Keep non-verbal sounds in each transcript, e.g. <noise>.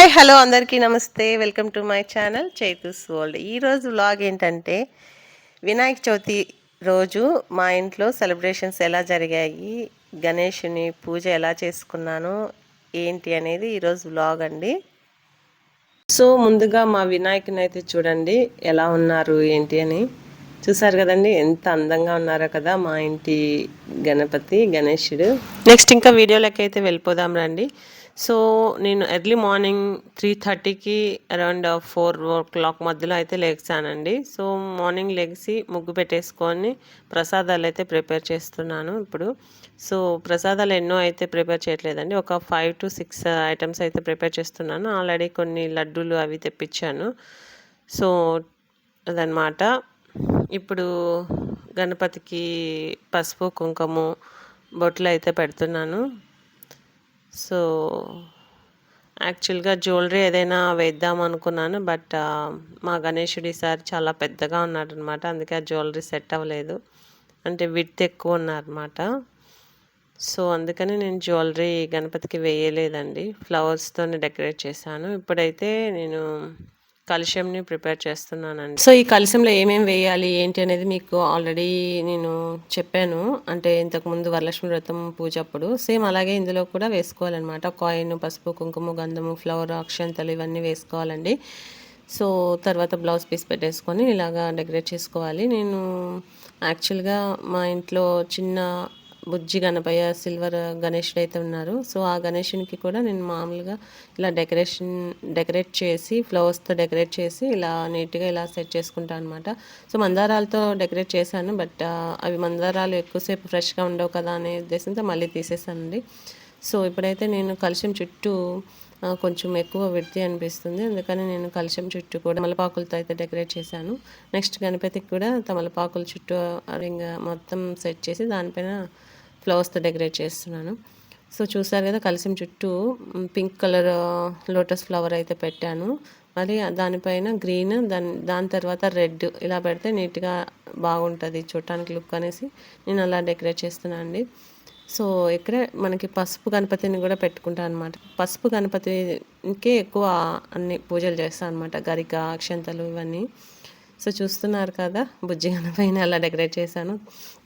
Hi hello అందరికీ నమస్తే. Welcome to my channel Chaitu's world. ఈరోజు వ్లాగ్ ఏంటంటే వినాయక చవితి రోజు మా ఇంట్లో సెలబ్రేషన్స్ ఎలా జరిగాయి గణేషుని పూజ ఎలా చేసుకున్నాను ఏంటి అనేది ఈరోజు వ్లాగ్ అండి. సో ముందుగా మా వినాయకుని అయితే చూడండి ఎలా ఉన్నారు ఏంటి అని. చూసారు కదండి ఎంత అందంగా ఉన్నారో కదా మా ఇంటి గణపతి గణేషుడు. నెక్స్ట్ ఇంకా వీడియోలకి అయితే వెళ్ళిపోదాం రండి. సో నేను ఎర్లీ మార్నింగ్ త్రీ థర్టీకి అరౌండ్ ఫోర్ ఓ క్లాక్ మధ్యలో అయితే లేచానండి. సో మార్నింగ్ లెగిసి ముగ్గు పెట్టేసుకొని ప్రసాదాలు అయితే ప్రిపేర్ చేస్తున్నాను ఇప్పుడు. సో ప్రసాదాలు ఎన్నో అయితే ప్రిపేర్ చేయట్లేదండి. ఒక ఫైవ్ టు సిక్స్ ఐటమ్స్ అయితే ప్రిపేర్ చేస్తున్నాను. ఆల్రెడీ కొన్ని లడ్డూలు అవి తెప్పించాను. సో అదనమాట ఇప్పుడు గణపతికి పసుపు కుంకుమ బొట్లు అయితే పెడుతున్నాను. సో యాక్చువల్గా జ్యువెలరీ ఏదైనా వేద్దాం అనుకున్నాను బట్ మా గణేషుడు ఈసారి చాలా పెద్దగా ఉన్నాడనమాట అందుకే ఆ జ్యువెలరీ సెట్ అవ్వలేదు. అంటే విడ్త్ ఎక్కువ ఉన్నారనమాట సో అందుకని నేను జ్యువెలరీ గణపతికి వేయలేదండి. ఫ్లవర్స్తోనే డెకరేట్ చేశాను. ఇప్పుడైతే నేను కలుషంని ప్రిపేర్ చేస్తున్నానండి. సో ఈ కలుషంలో ఏమేమి వేయాలి? ఏంటి అనేది మీకు ఆల్రెడీ నేను చెప్పాను. అంటే ఇంతకుముందు వరలక్ష్మి వ్రతం పూజ అప్పుడు సేమ్ అలాగే ఇందులో కూడా వేసుకోవాలన్నమాట. కాయిన్ పసుపు కుంకుమ గంధము ఫ్లవర్ అక్షంతలు ఇవన్నీ వేసుకోవాలండి. సో తర్వాత బ్లౌజ్ పీస్ పెట్టేసుకొని ఇలాగా డెకరేట్ చేసుకోవాలి. నేను యాక్చువల్గా మా ఇంట్లో చిన్న బుజ్జి గణపయ్య సిల్వర్ గణేషుడు అయితే ఉన్నారు. సో ఆ గణేషునికి కూడా నేను మామూలుగా ఇలా డెకరేషన్ డెకరేట్ చేసి ఫ్లవర్స్తో డెకరేట్ చేసి ఇలా నీట్గా ఇలా సెట్ చేసుకుంటాను అనమాట సో మందారాలతో డెకరేట్ చేశాను బట్ అవి మందారాలు ఎక్కువసేపు ఫ్రెష్గా ఉండవు కదా అనే ఉద్దేశంతో మళ్ళీ తీసేసానండి. సో ఇప్పుడైతే నేను కలిసిం చుట్టూ కొంచెం ఎక్కువ విడితే అనిపిస్తుంది. అందుకని నేను కలుషం చుట్టూ కూడా తమలపాకులతో అయితే డెకరేట్ చేశాను. నెక్స్ట్ గణపతికి కూడా తమలపాకుల చుట్టూ ఇంకా మొత్తం సెట్ చేసి దానిపైన ఫ్లవర్స్తో డెకరేట్ చేస్తున్నాను. సో చూసారు కదా కలిసిన చుట్టూ పింక్ కలర్ లోటస్ ఫ్లవర్ అయితే పెట్టాను. మరి దానిపైన గ్రీన్ దాని దాని తర్వాత రెడ్ ఇలా పెడితే నీట్గా బాగుంటుంది చూడటానికి లుక్ అనేసి నేను అలా డెకరేట్ చేస్తున్నాను అండి. సో ఇక్కడే మనకి పసుపు గణపతిని కూడా పెట్టుకుంటాను అనమాట పసుపు గణపతికే ఎక్కువ అన్ని పూజలు చేస్తాను అనమాట గరిక అక్షంతలు ఇవన్నీ. సో చూస్తున్నారు కదా బుజ్జిగన పైన అలా డెకరేట్ చేశాను.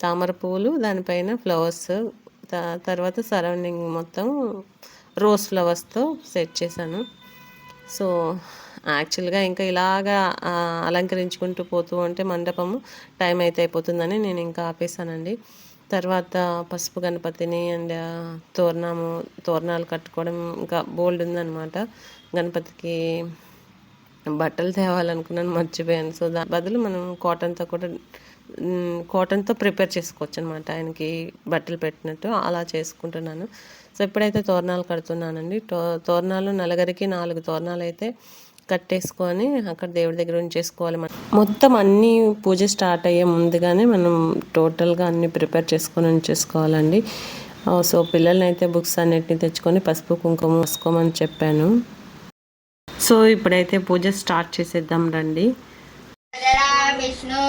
తామర పూలు దానిపైన ఫ్లవర్స్ తర్వాత సరౌండింగ్ మొత్తం రోజ్ ఫ్లవర్స్తో సెట్ చేశాను. సో యాక్చువల్గా ఇంకా ఇలాగా అలంకరించుకుంటూ పోతూ ఉంటే మండపము టైం అయితే అయిపోతుందని నేను ఇంకా ఆపేసానండి తర్వాత పసుపు గణపతిని అండ్ తోరణము తోరణాలు కట్టుకోవడం ఇంకా బోల్డ్ ఉందన్నమాట. గణపతికి బట్టలు తేవాలనుకున్నాను మర్చిపోయాను. సో దాని బదులు మనం కాటన్తో కూడా కాటన్తో ప్రిపేర్ చేసుకోవచ్చు అనమాట ఆయనకి బట్టలు పెట్టినట్టు అలా చేసుకుంటున్నాను. సో ఇప్పుడైతే తోరణాలు కడుతున్నానండి. తోరణాలు నలుగురికి నాలుగు తోరణాలు అయితే కట్టేసుకొని అక్కడ దేవుడి దగ్గర ఉంచేసుకోవాలి. మనం మొత్తం అన్ని పూజ స్టార్ట్ అయ్యే ముందుగానే మనం టోటల్గా అన్ని ప్రిపేర్ చేసుకొని ఉంచేసుకోవాలండి. సో పిల్లల్ని అయితే బుక్స్ అన్నిటిని తెచ్చుకొని పసుపు కుంకుమ వేసుకోమని చెప్పాను. సో ఇప్పుడైతే పూజ స్టార్ట్ చేసేద్దాం రండి. విష్ణు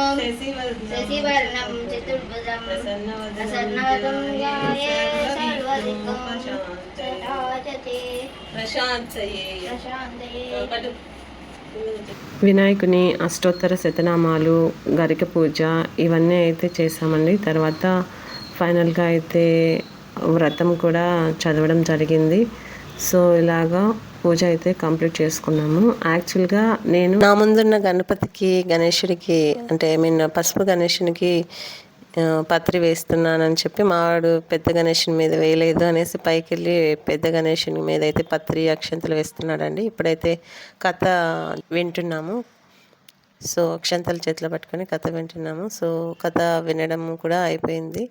శశివర్ణం చతుర్భుజం ప్రసన్నవదం వినాయకుని అష్టోత్తర శతనామాలు గరిక పూజ ఇవన్నీ అయితే చేసామండి తర్వాత ఫైనల్గా అయితే వ్రతం కూడా చదవడం జరిగింది. సో ఇలాగా పూజ అయితే కంప్లీట్ చేసుకున్నాము. యాక్చువల్గా నేను నా ముందున్న గణపతికి గణేషుడికి అంటే ఐ మీన్ పసుపు గణేషునికి పత్రి వేస్తున్నానని చెప్పి మావాడు పెద్ద గణేషుని మీద వేయలేదు అనేసి పైకి వెళ్ళి పెద్ద గణేషుని మీద అయితే పత్రి అక్షంతలు వేస్తున్నాడండి. ఇప్పుడైతే కథ వింటున్నాము. సో అక్షంతలు చేతిలో పట్టుకొని కథ వింటున్నాము. సో కథ వినడం కూడా అయిపోయింది.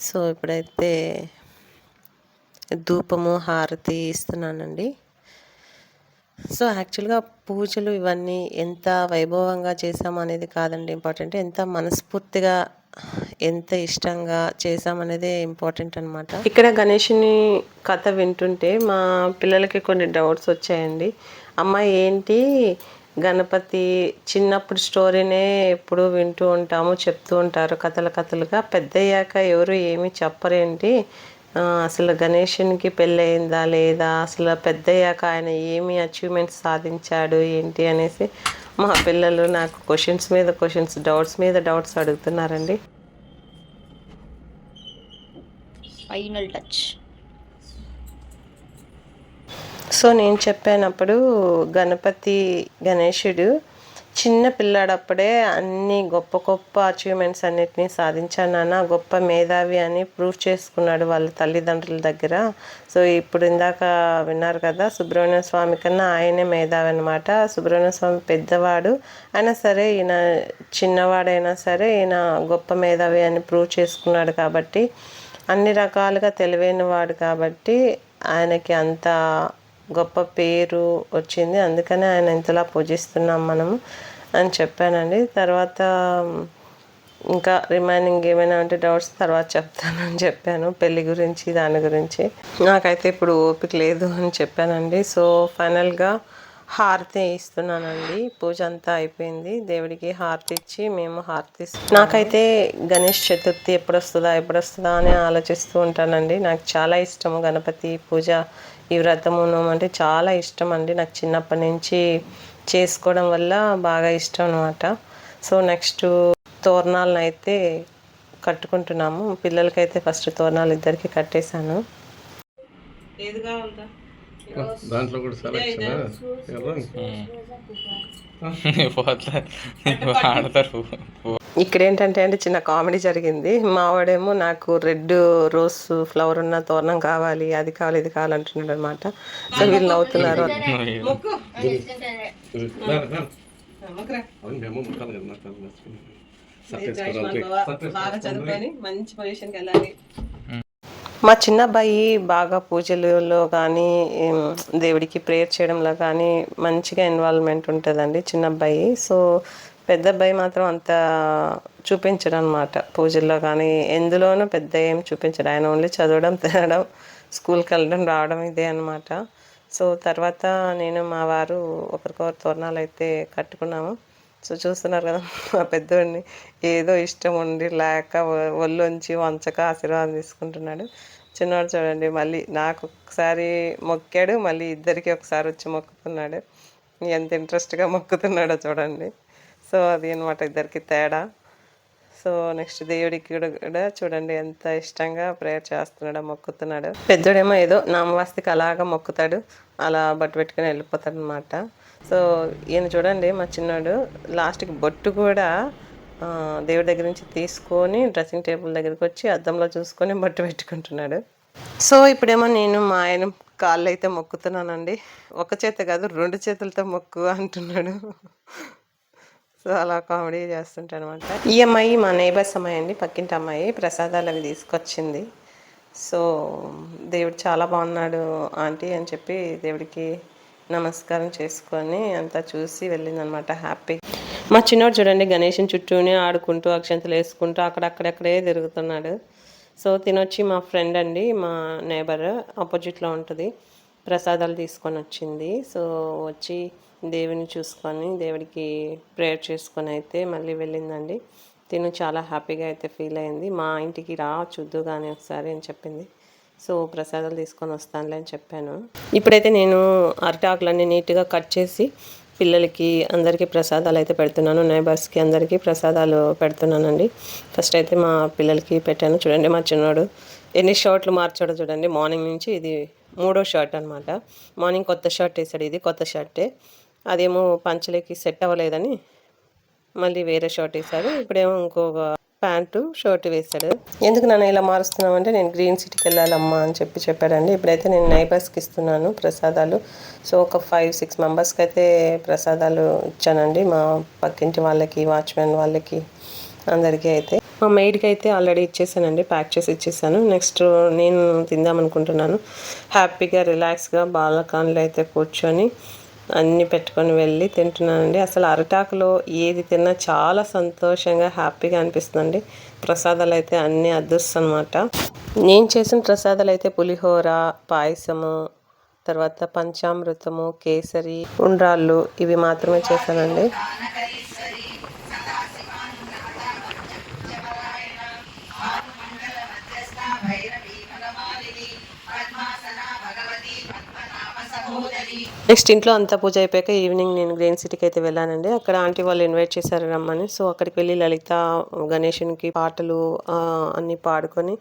సో ఇప్పుడైతే ధూపము హారతి ఇస్తున్నానండి. సో యాక్చువల్గా పూజలు ఇవన్నీ ఎంత వైభవంగా చేసాం అనేది కాదండి ఇంపార్టెంట్. ఎంత మనస్ఫూర్తిగా ఎంత ఇష్టంగా చేసామనేదే ఇంపార్టెంట్ అనమాట ఇక్కడ గణేషుని కథ వింటుంటే మా పిల్లలకి కొన్ని డౌట్స్ వచ్చాయండి. అమ్మ ఏంటి గణపతి చిన్నప్పుడు స్టోరీనే ఎప్పుడు వింటూ ఉంటాము చెప్తూ ఉంటారు కథలు కథలుగా. పెద్దయ్యాక ఎవరు ఏమీ చెప్పరేంటి? అసలు గణేషునికి పెళ్ళయిందా లేదా? అసలు పెద్దయ్యాక ఆయన ఏమి అచీవ్మెంట్స్ సాధించాడు ఏంటి అనేసి మా పిల్లలు నాకు క్వశ్చన్స్ మీద క్వశ్చన్స్ డౌట్స్ మీద డౌట్స్ అడుగుతున్నారండి. ఫైనల్ టచ్ సో నేను చెప్పానప్పుడు గణపతి గణేశుడు చిన్న పిల్లాడప్పుడే అన్ని గొప్ప గొప్ప అచీవ్మెంట్స్ అన్నిటినీ సాధించాను నాన్న. గొప్ప మేధావి అని ప్రూవ్ చేసుకున్నాడు వాళ్ళ తల్లిదండ్రుల దగ్గర. సో ఇప్పుడు ఇందాక విన్నారు కదా సుబ్రహ్మణ్య స్వామి కన్నా ఆయనే మేధావి అనమాట సుబ్రహ్మణ్య స్వామి పెద్దవాడు అయినా సరే ఈయన చిన్నవాడైనా సరే ఈయన గొప్ప మేధావి అని ప్రూవ్ చేసుకున్నాడు కాబట్టి అన్ని రకాలుగా తెలివైన వాడు కాబట్టి ఆయనకి అంత గొప్ప పేరు వచ్చింది. అందుకనే ఆయన ఇంతలా పూజిస్తున్నాం మనము అని చెప్పానండి. తర్వాత ఇంకా రిమైనింగ్ ఏమైనా అంటే డౌట్స్ తర్వాత చెప్తానని చెప్పాను. పెళ్ళి గురించి దాని గురించి. నాకైతే ఇప్పుడు ఓపిక లేదు అని చెప్పానండి. సో ఫైనల్గా హారతి ఇస్తున్నానండి. పూజ అంతా అయిపోయింది. దేవుడికి హారతి ఇచ్చి మేము హారతి నాకైతే గణేష్ చతుర్థి ఎప్పుడు వస్తుందా ఎప్పుడు వస్తుందా అని ఆలోచిస్తూ ఉంటానండి. నాకు చాలా ఇష్టము గణపతి పూజ ఈ వ్రతము నోము అంటే చాలా ఇష్టం అండి. నాకు చిన్నప్పటి నుంచి చేసుకోవడం వల్ల బాగా ఇష్టం అనమాట సో నెక్స్ట్ తోరణాలను అయితే కట్టుకుంటున్నాము. పిల్లలకైతే ఫస్ట్ తోరణాలు ఇద్దరికి కట్టేశాను. దాంట్లో కూడా సెలక్షన్ ఆడతారు <laughs> ఇక్కడ ఏంటంటే అంటే చిన్న కామెడీ జరిగింది. మావాడేమో నాకు రెడ్ రోజ్ ఫ్లవర్ ఉన్న తోరణం కావాలి అది కావాలి ఇది కావాలి అంటున్నాడు అనమాట సో వీళ్ళు నవ్వుతున్నారు. మంచి పొజిషన్కి వెళ్ళాలి మా చిన్న అబ్బాయి బాగా పూజలలో కానీ దేవుడికి ప్రేయర్ చేయడంలో కానీ మంచిగా ఇన్వాల్వ్మెంట్ ఉంటుందండి చిన్న అబ్బాయి సో పెద్ద అబ్బాయి మాత్రం అంత చూపించడు అనమాట పూజల్లో కానీ ఎందులోనూ పెద్ద ఏం చూపించడు. ఆయన ఓన్లీ చదవడం తినడం స్కూల్కి వెళ్ళడం రావడం ఇదే అనమాట సో తర్వాత నేను మా వారు ఒకరికొకరు తోరణాలు అయితే కట్టుకున్నాము. సో చూస్తున్నారు కదా మా పెద్దోడిని ఏదో ఇష్టం ఉండి లేక ఒ- వంచక ఆశీర్వాదం తీసుకుంటున్నాడు. చిన్నవాడు చూడండి మళ్ళీ నాకు ఒకసారి మొక్కాడు మళ్ళీ ఇద్దరికి ఒకసారి వచ్చి మొక్కుతున్నాడు. ఎంత ఇంట్రెస్ట్గా మొక్కుతున్నాడో చూడండి. సో అది అనమాట ఇద్దరికి తేడా. సో నెక్స్ట్ దేవుడికి కూడా చూడండి ఎంత ఇష్టంగా ప్రేయర్ చేస్తున్నాడో మొక్కుతున్నాడు. పెద్దోడేమో ఏదో నామవాస్తికి అలాగా మొక్కుతాడు అలా బట్టు పెట్టుకుని వెళ్ళిపోతాడు అనమాట సో ఈయన చూడండి మా చిన్నోడు లాస్ట్కి బొట్టు కూడా దేవుడి దగ్గర నుంచి తీసుకొని డ్రెస్సింగ్ టేబుల్ దగ్గరికి వచ్చి అద్దంలో చూసుకొని బొట్టు పెట్టుకుంటున్నాడు. సో ఇప్పుడేమో నేను మా ఆయన కాళ్ళు అయితే మొక్కుతున్నానండి. ఒక చేత కాదు రెండు చేతులతో మొక్కు అంటున్నాడు. సో అలా కామెడీ చేస్తుంటాను అనమాట ఈ అమ్మాయి మా నైబర్స్ అమ్మాయి అండి పక్కింటి అమ్మాయి ప్రసాదాలు అవి తీసుకొచ్చింది. సో దేవుడు చాలా బాగున్నాడు ఆంటీ అని చెప్పి దేవుడికి నమస్కారం చేసుకొని అంతా చూసి వెళ్ళిందనమాట హ్యాపీ. మా చిన్నోడు చూడండి గణేషన్ చుట్టూనే ఆడుకుంటూ అక్షంతలు వేసుకుంటూ అక్కడక్కడక్కడే తిరుగుతున్నాడు. సో తినొచ్చి మా ఫ్రెండ్ అండి మా నేబర్ ఆపోజిట్లో ఉంటుంది. ప్రసాదాలు తీసుకొని వచ్చింది. సో వచ్చి దేవుని చూసుకొని దేవుడికి ప్రేయర్ చేసుకొని అయితే మళ్ళీ వెళ్ళిందండి. తిను చాలా హ్యాపీగా అయితే ఫీల్ అయింది. మా ఇంటికి రా చూద్దు కానీ ఒకసారి అని చెప్పింది. సో ప్రసాదాలు తీసుకొని వస్తానులే అని చెప్పాను. ఇప్పుడైతే నేను అరిటాకులన్నీ నీట్గా కట్ చేసి పిల్లలకి అందరికీ ప్రసాదాలు అయితే పెడుతున్నాను. నైబర్స్కి అందరికీ ప్రసాదాలు పెడుతున్నానండి. ఫస్ట్ అయితే మా పిల్లలకి పెట్టాను. చూడండి మా చిన్నోడు ఎన్ని షర్ట్లు మార్చాడో చూడండి. మార్నింగ్ నుంచి ఇది మూడో షర్ట్ అనమాట మార్నింగ్ కొత్త షర్ట్ వేసాడు ఇది కొత్త షర్టే. అదేమో పంచలేకి సెట్ అవ్వలేదని మళ్ళీ వేరే షర్ట్ వేసాడు ఇప్పుడేమో ఇంకొక ప్యాంటు షర్ట్ వేసాడు ఎందుకు నన్ను ఇలా మారుస్తున్నామంటే నేను గ్రీన్ సిటీకి వెళ్ళాలమ్మా అని చెప్పి చెప్పాడండి. ఇప్పుడైతే నేను నైబర్స్కి ఇస్తున్నాను ప్రసాదాలు. సో ఒక ఫైవ్ సిక్స్ మెంబర్స్కి అయితే ప్రసాదాలు ఇచ్చానండి మా పక్కింటి వాళ్ళకి వాచ్మెన్ వాళ్ళకి అందరికీ అయితే. మా మెయిడ్కి అయితే ఆల్రెడీ ఇచ్చేసానండి ప్యాక్ చేసి ఇచ్చేసాను. నెక్స్ట్ నేను తిందామనుకుంటున్నాను. హ్యాపీగా రిలాక్స్గా బాలకాన్లు అయితే కూర్చొని అన్నీ పెట్టుకొని వెళ్ళి తింటున్నానండి. అసలు అరిటాకులో ఏది తిన్నా చాలా సంతోషంగా హ్యాపీగా అనిపిస్తుందండి. ప్రసాదాలు అయితే అన్నీ అదృష్టం అనమాట నేను చేసిన ప్రసాదాలు అయితే పులిహోర పాయసము తర్వాత పంచామృతము కేసరి ఉండ్రాళ్ళు ఇవి మాత్రమే చేశానండి. నెక్స్ట్ ఇంట్లో అంతా పూజ అయిపోయాక ఈవినింగ్ నేను గ్రీన్ సిటీకి అయితే వెళ్ళానండి. అక్కడ ఆంటీ వాళ్ళు ఇన్వైట్ చేశారు రమ్మని. సో అక్కడికి వెళ్ళి లలిత గణేషునికి పాటలు అన్నీ పాడుకొని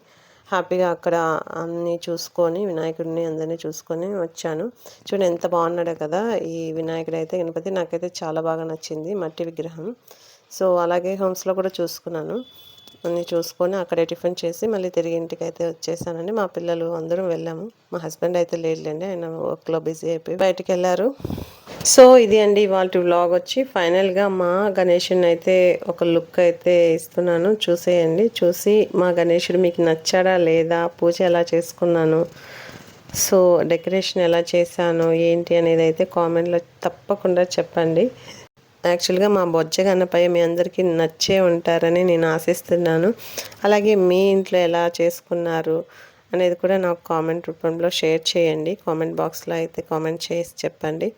హ్యాపీగా అక్కడ అన్నీ చూసుకొని వినాయకుడిని అందరినీ చూసుకొని వచ్చాను. చూడండి ఎంత బాగున్నాడో కదా ఈ వినాయకుడు అయితే. గణపతి నాకైతే చాలా బాగా నచ్చింది మట్టి విగ్రహం. సో అలాగే హోమ్స్లో కూడా చూసుకున్నాను. అన్నీ చూసుకొని అక్కడే టిఫిన్ చేసి మళ్ళీ తిరిగి ఇంటికి అయితే వచ్చేసానండి. మా పిల్లలు అందరం వెళ్ళాము. మా హస్బెండ్ అయితే లేదులేండి ఆయన వర్క్లో బిజీ అయిపోయి బయటికి వెళ్ళారు సో ఇది అండి ఇవాళ వ్లాగ్ వచ్చి. ఫైనల్గా మా గణేషుని అయితే ఒక లుక్ అయితే ఇస్తున్నాను. చూసేయండి. చూసి మా గణేషుడు మీకు నచ్చాడా లేదా? పూజ ఎలా చేసుకున్నాను? సో డెకరేషన్ ఎలా చేశాను? ఏంటి అనేది అయితే కామెంట్లో తప్పకుండా చెప్పండి. యాక్చువల్గా మా బొజ్జగన్నపై మీ అందరికీ నచ్చే ఉంటారని నేను ఆశిస్తున్నాను. అలాగే మీ ఇంట్లో ఎలా చేసుకున్నారు అనేది కూడా నాకు కామెంట్ రూపంలో షేర్ చేయండి. కామెంట్ బాక్స్లో అయితే కామెంట్ చేసి చెప్పండి.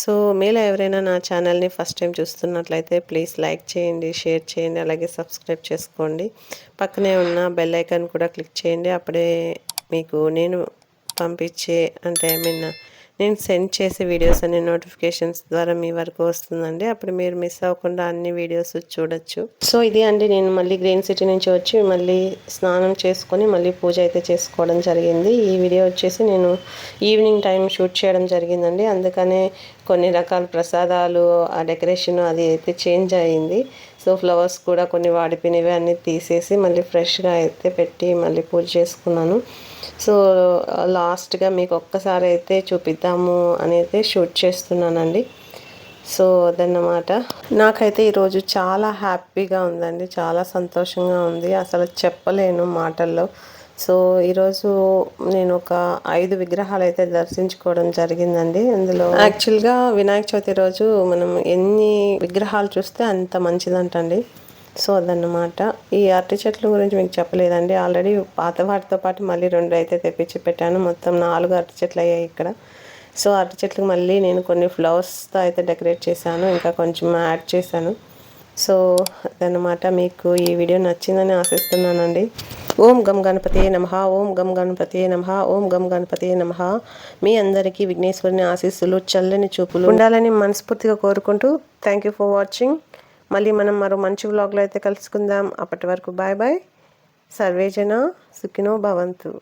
సో మీలో ఎవరైనా నా ఛానల్ని ఫస్ట్ టైం చూస్తున్నట్లయితే ప్లీజ్ లైక్ చేయండి షేర్ చేయండి అలాగే సబ్స్క్రైబ్ చేసుకోండి. పక్కనే ఉన్న బెల్ ఐకాన్ కూడా క్లిక్ చేయండి. అప్పుడే మీకు నేను పంపించే అంటే ఐ మీన్ నేను సెండ్ చేసే వీడియోస్ అనే నోటిఫికేషన్స్ ద్వారా మీ వరకు వస్తుందండి. అప్పుడు మీరు మిస్ అవ్వకుండా అన్ని వీడియోస్ చూడొచ్చు. సో ఇది అండి. నేను మళ్ళీ గ్రీన్ సిటీ నుంచి వచ్చి మళ్ళీ స్నానం చేసుకొని మళ్ళీ పూజ అయితే చేసుకోవడం జరిగింది. ఈ వీడియో వచ్చేసి నేను ఈవినింగ్ టైం షూట్ చేయడం జరిగిందండి. అందుకనే కొన్ని రకాల ప్రసాదాలు ఆ డెకరేషన్ అది అయితే చేంజ్ అయ్యింది సో ఫ్లవర్స్ కూడా కొన్ని వాడిపోయినవి అన్నీ తీసేసి మళ్ళీ ఫ్రెష్గా అయితే పెట్టి మళ్ళీ పూజ చేసుకున్నాను. సో uh, లాస్ట్గా మీకు ఒక్కసారి అయితే చూపిద్దాము అనేది షూట్ చేస్తున్నానండి. సో అదన్నమాట. నాకైతే ఈరోజు చాలా హ్యాపీగా ఉందండి. చాలా సంతోషంగా ఉంది. అసలు చెప్పలేను మాటల్లో. సో ఈరోజు నేను ఒక ఐదు విగ్రహాలు అయితే దర్శించుకోవడం జరిగిందండి. అందులో యాక్చువల్గా వినాయక చవితి రోజు మనం ఎన్ని విగ్రహాలు చూస్తే అంత మంచిదంటండి. సో అదన్నమాట. ఈ అరటి చెట్ల గురించి మీకు చెప్పలేదండి. ఆల్రెడీ పాత వాటితో పాటు మళ్ళీ రెండు అయితే తెప్పించి పెట్టాను. మొత్తం నాలుగు అరటి చెట్లు అయ్యాయి ఇక్కడ. సో అరటి చెట్లకు మళ్ళీ నేను కొన్ని ఫ్లవర్స్తో అయితే డెకరేట్ చేశాను. ఇంకా కొంచెం యాడ్ చేశాను. సో అదనమాట మీకు ఈ వీడియో నచ్చిందని ఆశిస్తున్నానండి. ఓం గం గణపతియే నమ. ఓం గం గణపతియే నమ. ఓం గం గణపతియే నమ. మీ అందరికీ విఘ్నేశ్వరుని ఆశీస్సులు చల్లని చూపులు ఉండాలని మనస్ఫూర్తిగా కోరుకుంటూ థ్యాంక్ యూ ఫర్ వాచింగ్ మళ్ళీ మనం మరో మంచి వ్లాగ్లో అయితే కలుసుకుందాం. అప్పటి వరకు బాయ్ బాయ్ సర్వేజన సుఖినో భవంతు.